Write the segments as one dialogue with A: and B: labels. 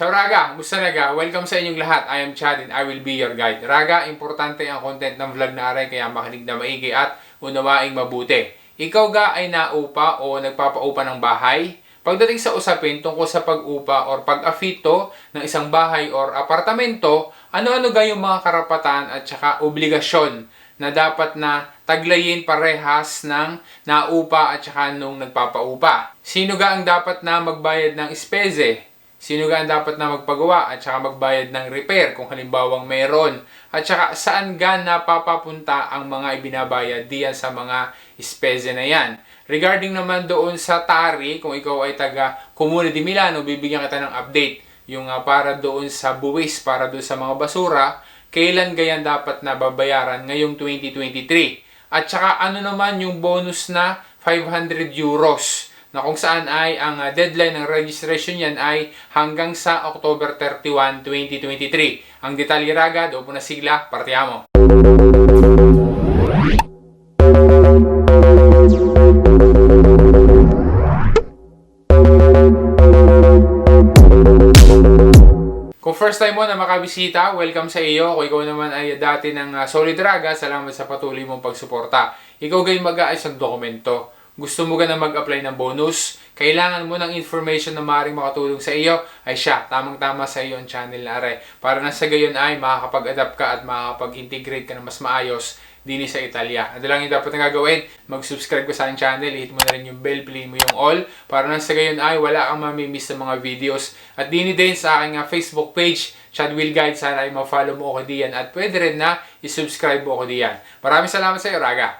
A: Ciao Raga! Musta naga? Welcome sa inyong lahat. I am Chad and I will be your guide. Raga, importante ang content ng vlog na aray kaya makinig na maigi at unawaing mabuti. Ikaw ga ay naupa o nagpapaupa ng bahay? Pagdating sa usapin tungkol sa pag-upa or pag-afito ng isang bahay or apartamento, ano-ano ga yung mga karapatan at saka obligasyon na dapat na taglayin parehas ng naupa at saka nung nagpapaupa? Sino ga ang dapat na magbayad ng espeze? Sino ga ang dapat na magpagawa at saka magbayad ng repair kung halimbawang meron? At saka saan ga napapapunta ang mga ibinabayad diyan sa mga espeze na yan? Regarding naman doon sa Tari, kung ikaw ay taga Comune di Milano, bibigyan kita ng update. Yung ah, para doon sa buwis, para doon sa mga basura, kailan gayan dapat na babayaran ngayong 2023? At saka ano naman yung bonus na 500 euros na kung saan ay ang uh, deadline ng registration yan ay hanggang sa October 31, 2023. Ang detalye raga, doon po na sigla, partiamo. Kung first time mo na makabisita, welcome sa iyo. Kung ikaw naman ay dati ng uh, Solid Raga, salamat sa patuloy mong pagsuporta. Ikaw gayon mag-aayos ng dokumento. Gusto mo ka na mag-apply ng bonus? Kailangan mo ng information na maaaring makatulong sa iyo? Ay siya, tamang-tama sa iyo ang channel na are. Para na sa gayon ay makakapag-adapt ka at makakapag-integrate ka na mas maayos dini sa Italia. Ano lang yung dapat na gagawin? Mag-subscribe ka sa aking channel, hit mo na rin yung bell, piliin mo yung all, para na sa gayon ay wala kang mamimiss sa mga videos. At dini din sa aking uh, Facebook page, Chad Will Guide, sana ay ma-follow mo ako diyan at pwede rin na i-subscribe mo ako diyan. Maraming salamat sa iyo, Raga!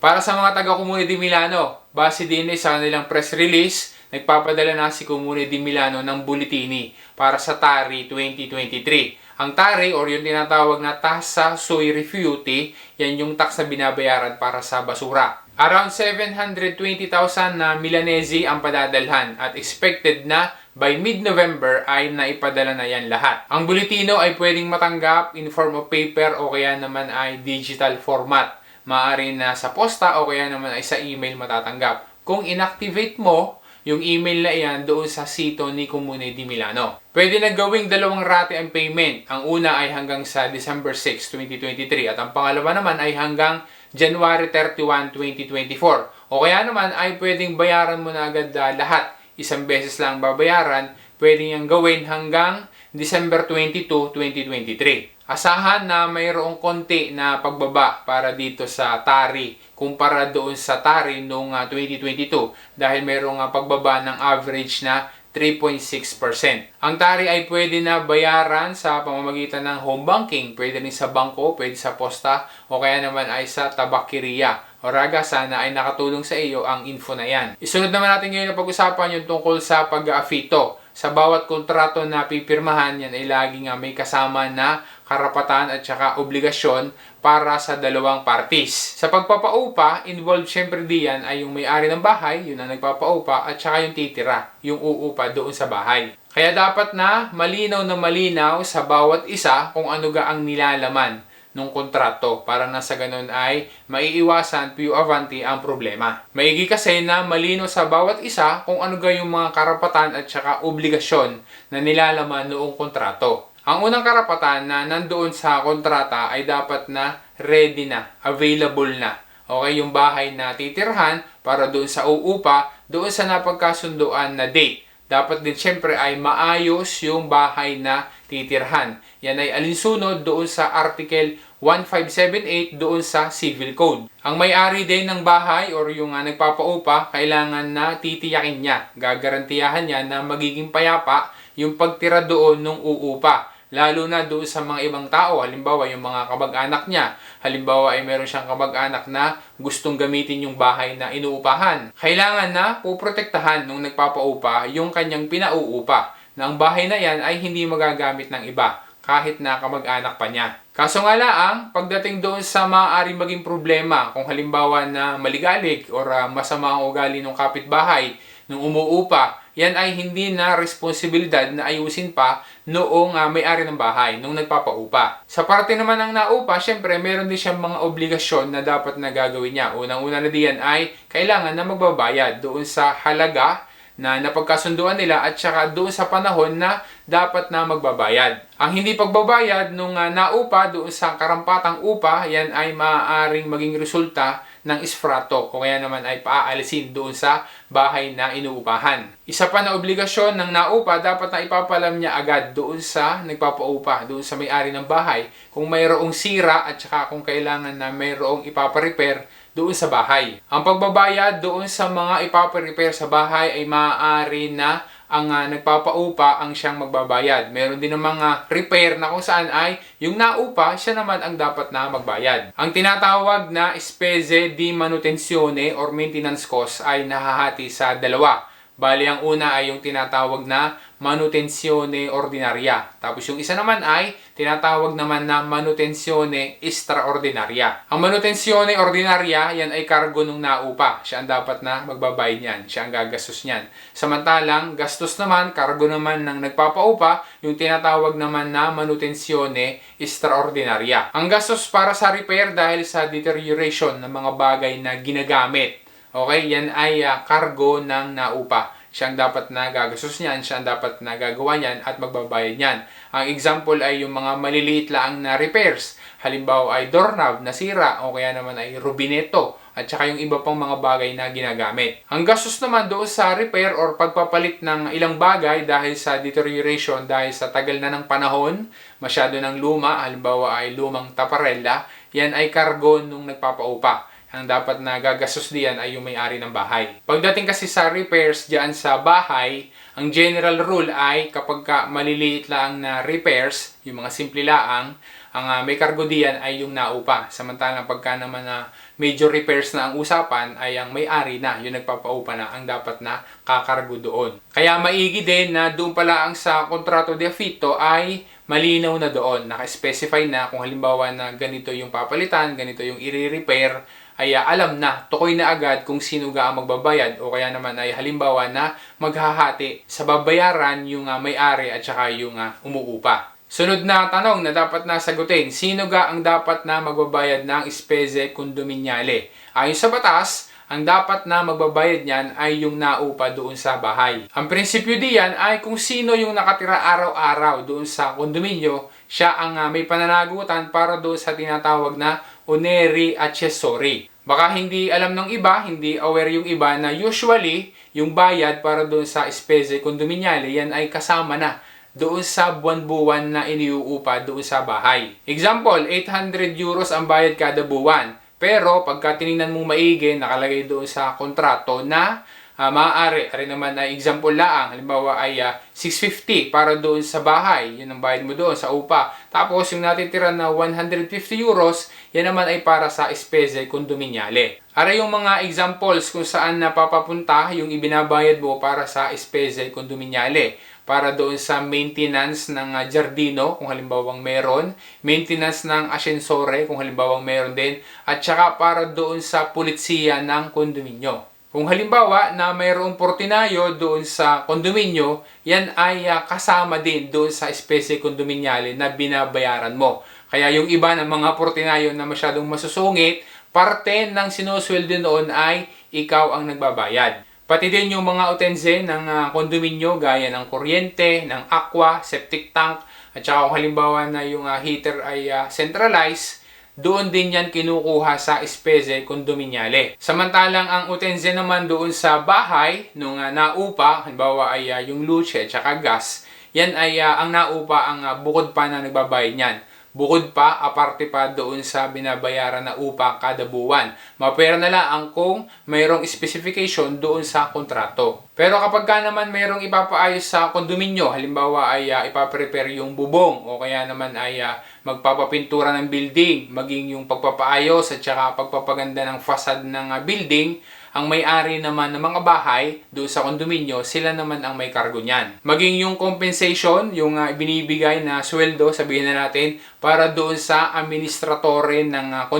A: Para sa mga taga Comune di Milano, base din sa kanilang press release, nagpapadala na si Comune di Milano ng bulletini para sa TARI 2023. Ang TARI or yung tinatawag na Tasa Sui Refuti, yan yung tax na binabayaran para sa basura. Around 720,000 na Milanese ang padadalhan at expected na by mid-November ay naipadala na yan lahat. Ang bulletino ay pwedeng matanggap in form of paper o kaya naman ay digital format. Maaari na sa posta o kaya naman ay sa email matatanggap. Kung inactivate mo yung email na iyan doon sa sito ni Comune di Milano. Pwede na gawing dalawang rate ang payment. Ang una ay hanggang sa December 6, 2023 at ang pangalawa naman ay hanggang January 31, 2024. O kaya naman ay pwedeng bayaran mo na agad uh, lahat. Isang beses lang babayaran. Pwede niyang gawin hanggang December 22, 2023. Asahan na mayroong konti na pagbaba para dito sa TARI kumpara doon sa TARI noong uh, 2022 dahil mayroong uh, pagbaba ng average na 3.6%. Ang TARI ay pwede na bayaran sa pamamagitan ng home banking, pwede rin sa bangko, pwede sa posta, o kaya naman ay sa tabakiriya. O raga, sana ay nakatulong sa iyo ang info na yan. Isunod naman natin ngayon na pag-usapan yung tungkol sa pag-afito. Sa bawat kontrato na pipirmahan, yan ay laging uh, may kasama na karapatan at saka obligasyon para sa dalawang parties. Sa pagpapaupa, involved syempre diyan ay yung may-ari ng bahay, yun ang nagpapaupa, at saka yung titira, yung uupa doon sa bahay. Kaya dapat na malinaw na malinaw sa bawat isa kung ano ga ang nilalaman ng kontrato para na sa ganun ay maiiwasan più avanti ang problema. Maigi kasi na malino sa bawat isa kung ano ga yung mga karapatan at saka obligasyon na nilalaman noong kontrato. Ang unang karapatan na nandoon sa kontrata ay dapat na ready na, available na. Okay, yung bahay na titirhan para doon sa uupa, doon sa napagkasunduan na date. Dapat din syempre ay maayos yung bahay na titirhan. Yan ay alinsunod doon sa Article 1578 doon sa Civil Code. Ang may-ari din ng bahay or yung uh, nagpapaupa, kailangan na titiyakin niya, gagarantiyahan niya na magiging payapa yung pagtira doon ng uupa. Lalo na doon sa mga ibang tao, halimbawa yung mga kamag-anak niya. Halimbawa ay meron siyang kamag-anak na gustong gamitin yung bahay na inuupahan. Kailangan na puprotektahan nung nagpapaupa yung kanyang pinauupa na ang bahay na yan ay hindi magagamit ng iba kahit na kamag-anak pa niya. Kaso nga lang, pagdating doon sa maaaring maging problema, kung halimbawa na maligalig or uh, masama ang ugali ng kapitbahay nung umuupa, yan ay hindi na responsibilidad na ayusin pa noong uh, may-ari ng bahay, nung nagpapaupa. Sa parte naman ng naupa, syempre meron din siyang mga obligasyon na dapat na gagawin niya. Unang-una na diyan ay kailangan na magbabayad doon sa halaga na napagkasunduan nila at saka doon sa panahon na dapat na magbabayad. Ang hindi pagbabayad nung ah, naupa doon sa karampatang upa, yan ay maaaring maging resulta ng isfrato o kaya naman ay paaalisin doon sa bahay na inuupahan. Isa pa na obligasyon ng naupa, dapat na ipapalam niya agad doon sa nagpapaupa, doon sa may-ari ng bahay, kung mayroong sira at saka kung kailangan na mayroong ipaparepair doon sa bahay. Ang pagbabayad doon sa mga ipaparepair sa bahay ay maaari na ang ah, nagpapaupa ang siyang magbabayad. Meron din ng mga repair na kung saan ay yung naupa, siya naman ang dapat na magbayad. Ang tinatawag na spese di manutenzione or maintenance cost ay nahahati sa dalawa. Bali, ang una ay yung tinatawag na manutenzione ordinaria. Tapos yung isa naman ay tinatawag naman na manutenzione straordinaria. Ang manutenzione ordinaria, yan ay kargo nung naupa. Siya ang dapat na magbabayad niyan. Siya ang gagastos niyan. Samantalang, gastos naman, kargo naman ng nagpapaupa, yung tinatawag naman na manutenzione straordinaria. Ang gastos para sa repair dahil sa deterioration ng mga bagay na ginagamit. Okay, yan ay ah, kargo ng naupa. Siya ang dapat na gagastos niyan, siya ang dapat na gagawa niyan at magbabayad niyan. Ang example ay yung mga maliliit lang na repairs. Halimbawa ay doorknob na sira o kaya naman ay rubineto at saka yung iba pang mga bagay na ginagamit. Ang gastos naman doon sa repair or pagpapalit ng ilang bagay dahil sa deterioration, dahil sa tagal na ng panahon, masyado ng luma, halimbawa ay lumang taparella, yan ay kargo nung nagpapaupa ang dapat na gagastos diyan ay yung may-ari ng bahay. Pagdating kasi sa repairs diyan sa bahay, ang general rule ay kapag ka maliliit lang na repairs, yung mga simple laang, ang ah, may kargo diyan ay yung naupa. Samantalang pagka naman na major repairs na ang usapan ay ang may-ari na, yung nagpapaupa na ang dapat na kakargo doon. Kaya maigi din na doon pala ang sa kontrato de affitto ay malinaw na doon. Naka-specify na kung halimbawa na ganito yung papalitan, ganito yung i-repair, ay alam na, tukoy na agad kung sino ga ang magbabayad o kaya naman ay halimbawa na maghahati sa babayaran yung ah, may-ari at saka yung ah, umuupa. Sunod na tanong na dapat na sagutin, sino ga ang dapat na magbabayad ng spese condominiale? Ayon sa batas, ang dapat na magbabayad niyan ay yung naupa doon sa bahay. Ang prinsipyo diyan ay kung sino yung nakatira araw-araw doon sa kondominyo, siya ang ah, may pananagutan para doon sa tinatawag na oneri accessory. Baka hindi alam ng iba, hindi aware yung iba na usually yung bayad para doon sa spese condominiale, yan ay kasama na doon sa buwan-buwan na iniuupa doon sa bahay. Example, 800 euros ang bayad kada buwan. Pero pagka tinignan mo maigi, nakalagay doon sa kontrato na uh, maaari, rin naman na example laang, halimbawa ay ah, 650 para doon sa bahay, yun ang bayad mo doon sa upa. Tapos yung natitira na 150 euros, yan naman ay para sa espese condominiale. Ara yung mga examples kung saan napapapunta yung ibinabayad mo para sa espese condominiale para doon sa maintenance ng uh, jardino kung halimbawang meron, maintenance ng ascensore kung halimbawang meron din, at saka para doon sa pulitsiya ng kondominyo. Kung halimbawa na mayroong portinayo doon sa kondominyo, yan ay uh, kasama din doon sa espese kondominiale na binabayaran mo. Kaya yung iba ng mga portinayo na masyadong masusungit, parte ng sinusweldo noon ay ikaw ang nagbabayad. Pati din yung mga utense ng uh, kondominyo gaya ng kuryente, ng aqua, septic tank, at saka halimbawa na yung uh, heater ay centralized, doon din yan kinukuha sa espese kondominiale. Samantalang ang utense naman doon sa bahay, nung uh, naupa, halimbawa ay uh, yung luce at gas, yan ay uh, ang naupa ang uh, bukod pa na nagbabayad niyan. Bukod pa, aparte pa doon sa binabayaran na upa kada buwan. Mapera na lang kung mayroong specification doon sa kontrato. Pero kapag ka naman mayroong ipapaayos sa kondominyo, halimbawa ay uh, ipaprepare yung bubong o kaya naman ay uh, magpapapintura ng building, maging yung pagpapaayos at saka pagpapaganda ng facade ng uh, building, ang may-ari naman ng mga bahay doon sa kondominyo, sila naman ang may kargo niyan. Maging yung compensation, yung uh, binibigay na sweldo, sabihin na natin, para doon sa administratore ng uh,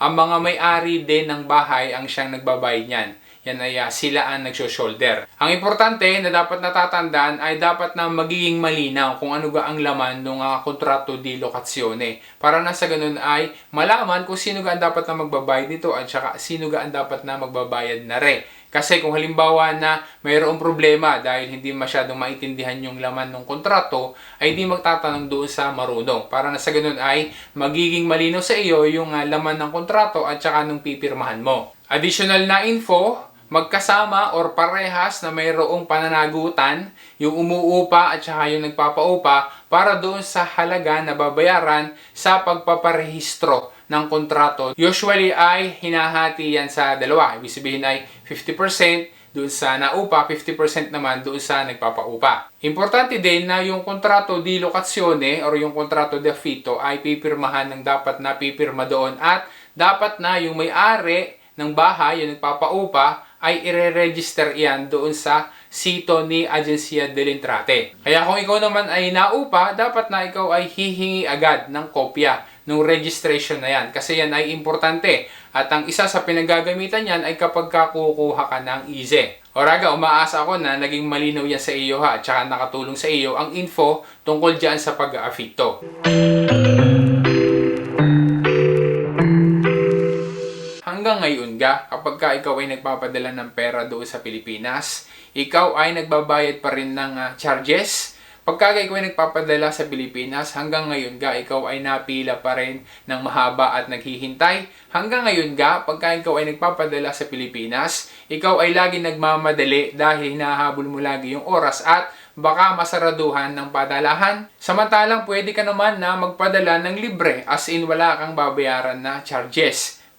A: ang mga may-ari din ng bahay ang siyang nagbabayad niyan. Yan ay ah, sila ang nagsho-shoulder. Ang importante na dapat natatandaan ay dapat na magiging malinaw kung ano ga ang laman ng uh, kontrato di lokasyone. Para na sa ganun ay malaman kung sino ga ang dapat na magbabayad dito at saka sino ga ang dapat na magbabayad na re. Kasi kung halimbawa na mayroong problema dahil hindi masyadong maintindihan yung laman ng kontrato, ay di magtatanong doon sa marunong. Para na sa ganun ay magiging malinaw sa iyo yung ah, laman ng kontrato at saka nung pipirmahan mo. Additional na info, magkasama or parehas na mayroong pananagutan, yung umuupa at saka yung nagpapaupa para doon sa halaga na babayaran sa pagpaparehistro ng kontrato. Usually ay hinahati yan sa dalawa. Ibig sabihin ay 50% doon sa naupa, 50% naman doon sa nagpapaupa. Importante din na yung kontrato di lokasyone or yung kontrato de affitto ay pipirmahan ng dapat na pipirma doon at dapat na yung may-ari ng bahay, yung nagpapaupa, ay ire-register yan doon sa sito ni Agencia del Intrate. Kaya kung ikaw naman ay naupa, dapat na ikaw ay hihingi agad ng kopya ng registration na yan. Kasi yan ay importante. At ang isa sa pinagagamitan yan ay kapag kakukuha ka ng easy. Oraga, umaasa ako na naging malinaw yan sa iyo ha, at saka nakatulong sa iyo ang info tungkol dyan sa pag-aafito. Ngayon ga, kapag ka ikaw ay nagpapadala ng pera doon sa Pilipinas, ikaw ay nagbabayad pa rin ng ah, charges. Pagka ikaw ay nagpapadala sa Pilipinas, hanggang ngayon ga, ikaw ay napila pa rin ng mahaba at naghihintay. Hanggang ngayon ga, pagka ikaw ay nagpapadala sa Pilipinas, ikaw ay lagi nagmamadali dahil hinahabol mo lagi yung oras at baka masaraduhan ng padalahan. Samantalang pwede ka naman na magpadala ng libre as in wala kang babayaran na charges.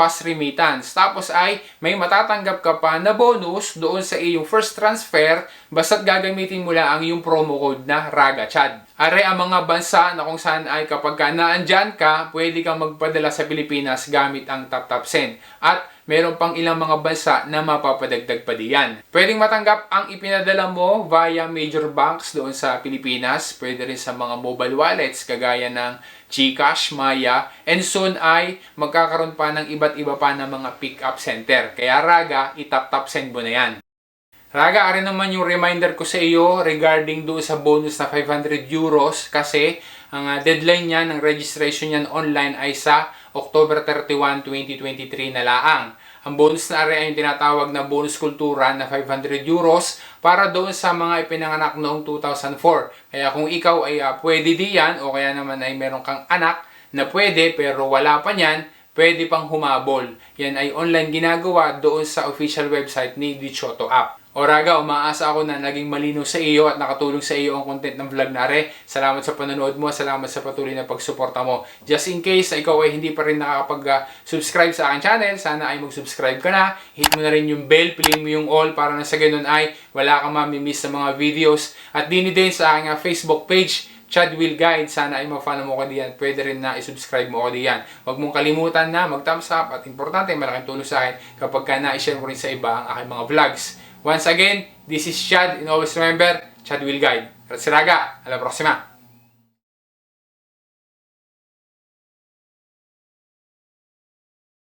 A: fast remittance. Tapos ay may matatanggap ka pa na bonus doon sa iyong first transfer basta't gagamitin mo lang ang iyong promo code na RAGACHAD. Are ang mga bansa na kung saan ay kapag ka naandyan ka, pwede kang magpadala sa Pilipinas gamit ang TapTap Send. At meron pang ilang mga bansa na mapapadagdag pa diyan. Pwedeng matanggap ang ipinadala mo via major banks doon sa Pilipinas. Pwede rin sa mga mobile wallets kagaya ng GCash, Maya, and soon ay magkakaroon pa ng iba't iba pa na mga pick-up center. Kaya Raga, itap-tap send mo na yan. Raga, arin naman yung reminder ko sa iyo regarding doon sa bonus na 500 euros kasi ang ah, deadline niya ng registration niyan online ay sa October 31, 2023 na laang. Ang bonus na area ay tinatawag na bonus kultura na 500 euros para doon sa mga ipinanganak noong 2004. Kaya kung ikaw ay uh, pwede diyan o kaya naman ay meron kang anak na pwede pero wala pa niyan, pwede pang humabol. Yan ay online ginagawa doon sa official website ni Dichoto App. O Raga, umaasa ako na naging malinaw sa iyo at nakatulong sa iyo ang content ng vlog na re. Salamat sa panonood mo, salamat sa patuloy na pagsuporta mo. Just in case na ikaw ay hindi pa rin nakakapag-subscribe sa aking channel, sana ay mag-subscribe ka na. Hit mo na rin yung bell, piliin mo yung all para na sa ganun ay wala kang mamimiss sa mga videos. At din din sa aking ah, Facebook page, Chad Will Guide. Sana ay ma-follow mo ko diyan. Pwede rin na i-subscribe mo ko diyan. Huwag mong kalimutan na mag-thumbs up at importante, malaking tulong sa akin kapag ka na-share mo rin sa iba ang aking mga vlogs. Once again, this is Chad and always remember, Chad will guide. Ratsiraga, a la próxima.